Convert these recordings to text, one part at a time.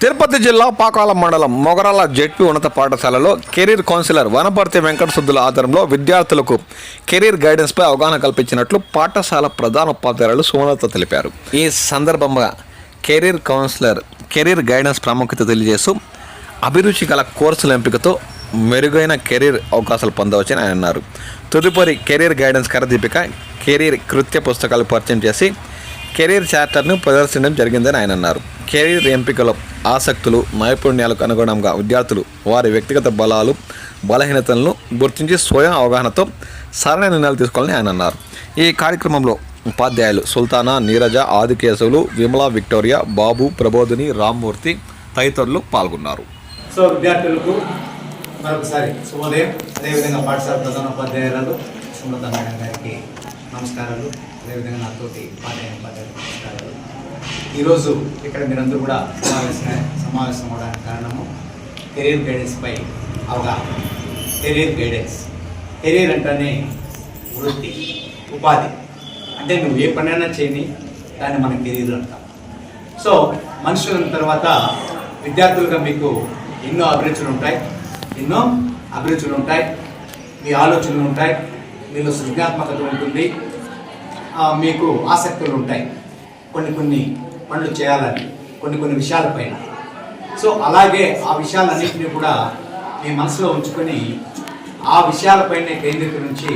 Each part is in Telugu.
తిరుపతి జిల్లా పాకాల మండలం మొగరాల జెడ్పీ ఉన్నత పాఠశాలలో కెరీర్ కౌన్సిలర్ వనపర్తి వెంకట సుద్దుల ఆధ్వర్యంలో విద్యార్థులకు కెరీర్ గైడెన్స్పై అవగాహన కల్పించినట్లు పాఠశాల ప్రధాన ఉపాధ్యాయులు సుమలత తెలిపారు. ఈ సందర్భంగా కెరీర్ కౌన్సిలర్ కెరీర్ గైడెన్స్ ప్రాముఖ్యత తెలియజేస్తూ అభిరుచి గల కోర్సుల ఎంపికతో మెరుగైన కెరీర్ అవకాశాలు పొందవచ్చని ఆయన అన్నారు. తదుపరి కెరీర్ గైడెన్స్ కరదీపిక కెరీర్ కృత్య పుస్తకాలు పరిచయం చేసి కెరీర్ చార్టర్ను ప్రదర్శించడం జరిగిందని ఆయన అన్నారు. కెరీర్ ఎంపికలు ఆసక్తులు నైపుణ్యాలకు అనుగుణంగా విద్యార్థులు వారి వ్యక్తిగత బలాలు బలహీనతలను గుర్తించి స్వయం అవగాహనతో సరైన నిర్ణయాలు తీసుకోవాలని ఆయన అన్నారు. ఈ కార్యక్రమంలో ఉపాధ్యాయులు సుల్తానా నీరజ ఆదికేశవులు విమలా విక్టోరియా బాబు ప్రబోధిని రామ్మూర్తి తదితరులు పాల్గొన్నారు. సో విద్యార్థులకు మరొకసారి శుభోదయం. అదేవిధంగా పాఠశాల ప్రధానోపాధ్యాయురాలు సుమత మేడం గారికి నమస్కారాలు. అదేవిధంగా నాతోటి ఉపాధ్యాయ ఉపాధ్యాయులు నమస్కారాలు ఈరోజు ఇక్కడ మీరందరూ కూడా సమావేశం సమావేశం అవడానికి కారణము కెరీర్ గైడెన్స్పై అవగాహన. Career guidance. కెరీర్ అంటేనే వృత్తి ఉపాధి. అంటే నువ్వు ఏ పనైనా చేయని దాన్ని మనం కెరీర్ అంటాం. సో మనుషుల తర్వాత విద్యార్థులుగా మీకు ఎన్నో అభిరుచులు ఉంటాయి. ఎన్నో అభిరుచులు ఉంటాయి. మీ ఆలోచనలు ఉంటాయి. మీలో సృజనాత్మకత ఉంటుంది. మీకు ఆసక్తులు ఉంటాయి కొన్ని కొన్ని పనులు చేయాలని కొన్ని కొన్ని విషయాలపైన సో అలాగే ఆ విషయాలన్నింటినీ కూడా మీ మనసులో ఉంచుకొని ఆ విషయాలపైనే కేంద్రీకరించి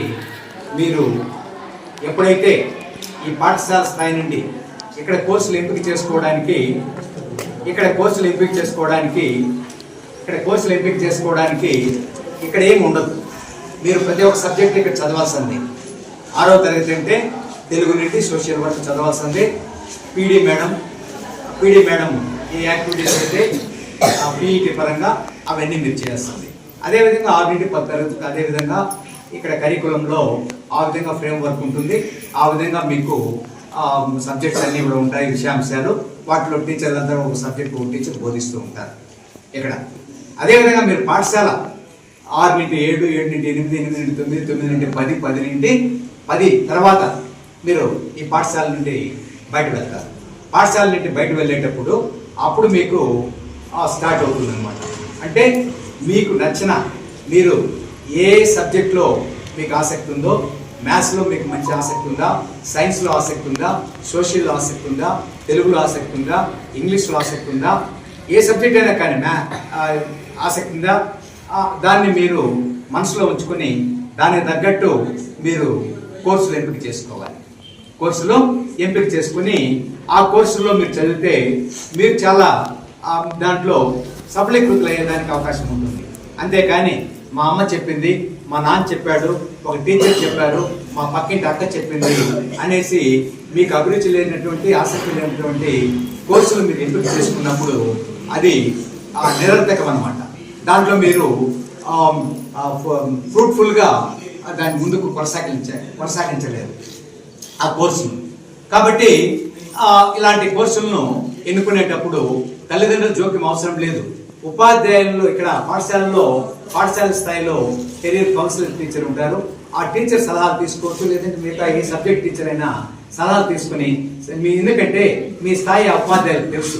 మీరు ఎప్పుడైతే ఈ పాఠశాల స్థాయి నుండి ఇక్కడ కోర్సులు ఎంపిక చేసుకోవడానికి ఇక్కడ కోర్సులు ఎంపిక చేసుకోవడానికి ఇక్కడ కోర్సులు ఎంపిక చేసుకోవడానికి ఇక్కడ ఏమి ఉండదు. మీరు ప్రతి ఒక్క సబ్జెక్ట్ ఇక్కడ చదవాల్సింది. ఆరో తరగతి అంటే తెలుగు నుండి సోషల్ వర్క్ చదవాల్సింది. పీడీ మేడం పీడీ మేడం ఈ యాక్టివిటీస్ అయితే పీఈటీ పరంగా అవన్నీ మీరు చేస్తుంది అదేవిధంగా ఆరు నుండి పది తరగతి అదేవిధంగా ఇక్కడ కరికులంలో ఆ విధంగా ఫ్రేమ్ వర్క్ ఉంటుంది. ఆ విధంగా మీకు సబ్జెక్ట్స్ అన్నీ కూడా ఉంటాయి విషయాంశాలు. వాటిలో టీచర్లందరూ ఒక సబ్జెక్ట్ టీచర్ బోధిస్తూ ఉంటారు. ఇక్కడ. అదేవిధంగా మీరు పాఠశాల ఆరు నుండి ఏడు ఏడు నుండి ఎనిమిది ఎనిమిది నుండి తొమ్మిది తొమ్మిది నుండి పది పది నుండి పది తర్వాత మీరు ఈ పాఠశాల నుండి బయట వెళ్తారు. పాఠశాల నుండి బయట వెళ్ళేటప్పుడు అప్పుడు మీకు స్టార్ట్ అవుతుంది అనమాట అంటే మీకు నచ్చిన మీరు ఏ సబ్జెక్ట్లో మీకు ఆసక్తి ఉందో మ్యాథ్స్లో మీకు మంచి ఆసక్తి ఉందా సైన్స్లో ఆసక్తి ఉందా సోషల్లో ఆసక్తి ఉందా తెలుగులో ఆసక్తి ఉందా ఇంగ్లీష్లో ఆసక్తి ఉందా ఏ సబ్జెక్ట్ అయినా కానీ మ్యా ఆసక్తి ఉందా దాన్ని మీరు మనసులో ఉంచుకొని దానికి తగ్గట్టు మీరు కోర్సులు ఎంపిక చేసుకోవాలి. కోర్సులో ఎంపిక చేసుకుని ఆ కోర్సులో మీరు చదివితే మీరు చాలా దాంట్లో సఫలీకృతులు అయ్యేదానికి అవకాశం ఉంటుంది. అంతేకాని మా అమ్మ చెప్పింది మా నాన్న చెప్పాడు ఒక టీచర్ చెప్పారు మా పక్కింటి అక్క చెప్పింది అనేసి మీకు అభిరుచి లేనటువంటి ఆసక్తి లేనటువంటి కోర్సులు మీరు ఎంపిక చేసుకున్నప్పుడు అది ఆ, నిరర్థకం అనమాట దాంట్లో మీరు ఫ్రూట్ఫుల్గా దాని ముందుకు కొనసాగించ కొనసాగించలేదు ఆ కోర్సు. కాబట్టి ఇలాంటి కోర్సులను ఎన్నుకునేటప్పుడు తల్లిదండ్రుల జోక్యం అవసరం లేదు. ఉపాధ్యాయులు ఇక్కడ పాఠశాలలో పాఠశాల స్థాయిలో కెరీర్ కౌన్సిలర్ టీచర్ ఉంటారు. ఆ టీచర్ సలహాలు తీసుకోవచ్చు లేదంటే మిగతా ఏ సబ్జెక్ట్ టీచర్ అయినా సలహాలు తీసుకుని మీ ఎందుకంటే మీ స్థాయి ఉపాధ్యాయులు ఉపాధ్యాయులకు తెలుసు.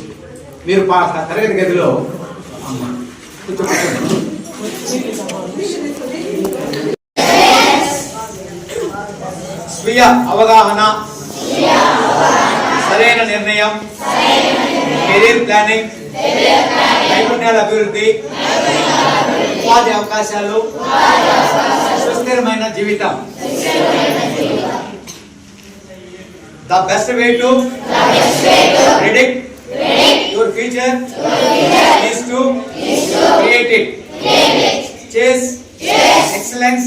మీరు తరగతి గదిలో స్వీయ అవగాహన. సరైన నిర్ణయం. Career planning. నైపుణ్యాల అభివృద్ధి. ఉపాధి అవకాశాలు. సుస్థిరమైన జీవితం. The best way to predict your future. Is to create it. Chase excellence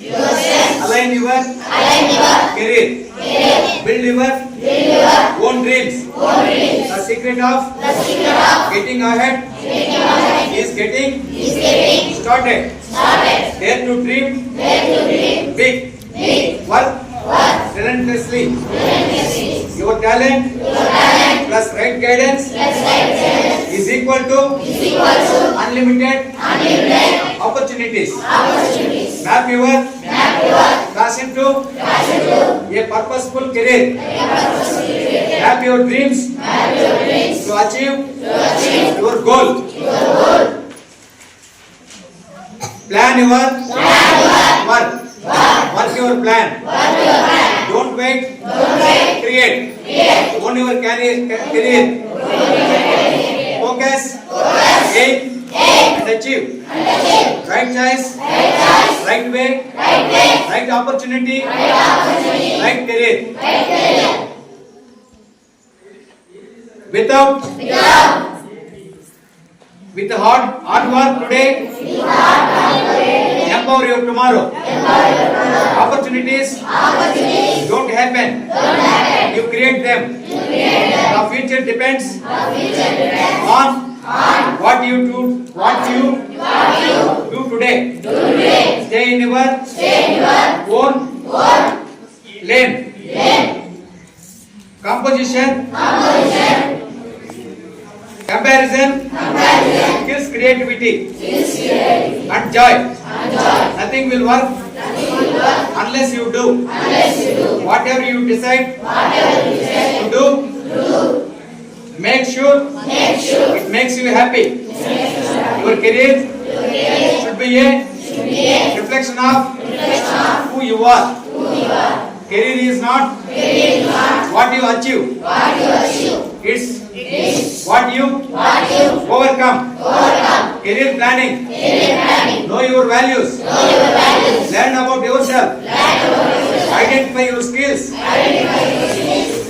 Align liver align liver career. career. Build liver build liver own dreams. Own dreams. The secret of the secret of getting ahead. Getting ahead is getting is getting started. Started. Dare to dream. Dare to dream. Big. Big. Work. Work. Relentlessly. Relentlessly. Your talent. Your talent. Plus right guidance. Plus right guidance. Is equal to. Is equal to. Unlimited. Unlimited. Opportunities. Opportunities. Map your passion to a purposeful career. Map your dreams to achieve your goal. Plan your work. Work your plan. Don't wait. Create. Own your career. Focus. Aim. achieve. Right choice. Right, right way. Right opportunity. Right, career. Without, without with hard hard work today, today. empower your tomorrow. Opportunities, don't, happen. don't happen. You create them. You create them. Our future depends, Our future depends on what you do, what you, what you do today. Do today. Stay in your, stay in your own, own lane. lane. Composition. Composition. Comparison. Comparison. Kills creativity. Kills creativity. And joy. And joy. Nothing will work. Unless you do. Unless you do. Whatever you decide. Whatever you decide. To do. To do. Make sure, make sure it makes you happy. Makes happy. Your career, Your career should, be a, should be a reflection of, reflection of who, you are. who you are. Career is not, career is not what, you achieve. what you achieve. It's, it's what you, what you overcome. overcome. Career planning. Career planning. Know your values. Know your values. Learn about yourself. Learn about yourself. Identify your skills. Identify your skills.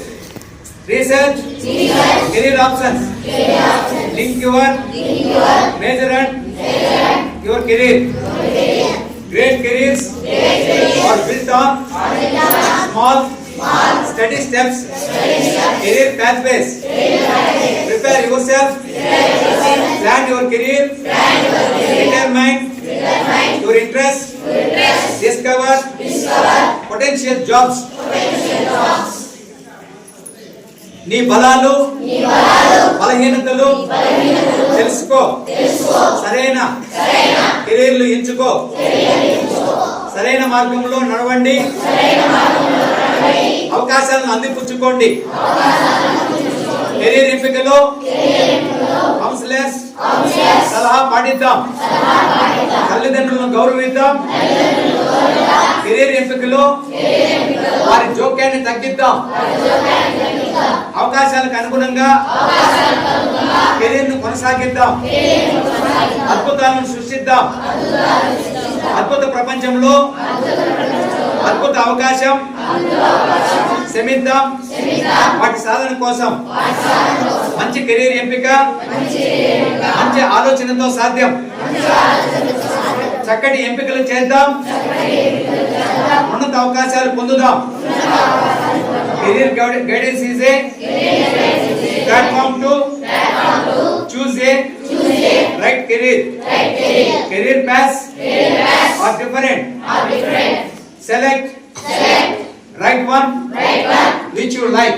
research research career options career options link your link your measurement measurement your career your career great careers great careers are built on are built on small small study steps study steps career pathways career pathways prepare yourself prepare yourself plan your career plan your career determine determine your interest your interest discover discover potential jobs potential నీ బలాలు బలహీనతలు తెలుసుకో. సరైన కెరీర్లు ఎంచుకో. సరైన మార్గంలో నడవండి. అవకాశాలను అందిపుచ్చుకోండి. కెరీర్ ఎంపికలో కౌన్సిలర్స్ సలహా పాటిద్దాం. తల్లిదండ్రులను గౌరవిద్దాం. కెరీర్ ఎంపికలో? వారి జోక్యాన్ని తగ్గిద్దాం. అవకాశాలకు అనుగుణంగా కెరీర్ను కొనసాగిద్దాం. అద్భుతాలను సృష్టిద్దాం. అద్భుత ప్రపంచంలో అద్భుత అవకాశం శ్రమిద్దాం వాటి సాధన కోసం మంచి కెరీర్ ఎంపిక మంచి ఆలోచనతో సాధ్యం. చక్కటి ఎంపికలు చేద్దాం. ఉన్నత అవకాశాలు పొందుదాం. Career guidance is a platform to choose a right career. Career paths are different select right one which you like